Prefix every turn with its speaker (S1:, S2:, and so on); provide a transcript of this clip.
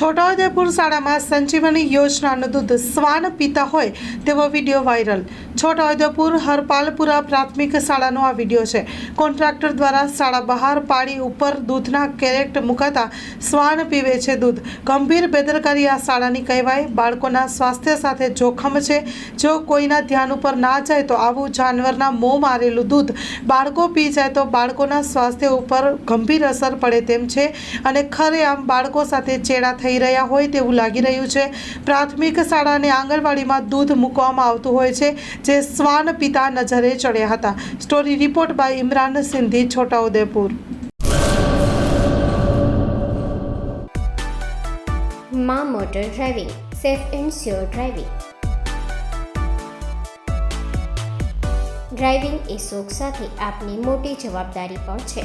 S1: છોટાઉદેપુર શાળામાં સંજીવની યોજનાનું દૂધ શ્વાન પીતા હોય તેવો વીડિયો વાયરલ. છોટાઉદેપુર હરપાલપુરા પ્રાથમિક શાળાનો આ વીડિયો છે. કોન્ટ્રાક્ટર દ્વારા શાળા બહાર પાડી ઉપર દૂધના કેરેટ મુકાતા શ્વાન પીવે છે દૂધ. ગંભીર બેદરકારી આ શાળાની કહેવાય. બાળકોના સ્વાસ્થ્ય સાથે જોખમ છે. જો કોઈના ધ્યાન ઉપર ના જાય તો આવું જાનવરના મોં મારેલું દૂધ બાળકો પી જાય તો બાળકોના સ્વાસ્થ્ય ઉપર ગંભીર અસર પડે તેમ છે અને ખરે આમ બાળકો સાથે ચેડા થઈ રહ્યા હોય તેવું લાગી રહ્યું છે. પ્રાથમિક શાળા અને આંગણવાડીમાં દૂધ મૂકવામાં આવતું હોય છે, જે શ્વાન પિતા નજરે ચડ્યા હતા. Story report by Imran Sindhi, Chhota Udepur.
S2: મા motor driving, safe and sure driving. Driving એ શોખ સાથે આપની મોટી જવાબદારી પણ છે.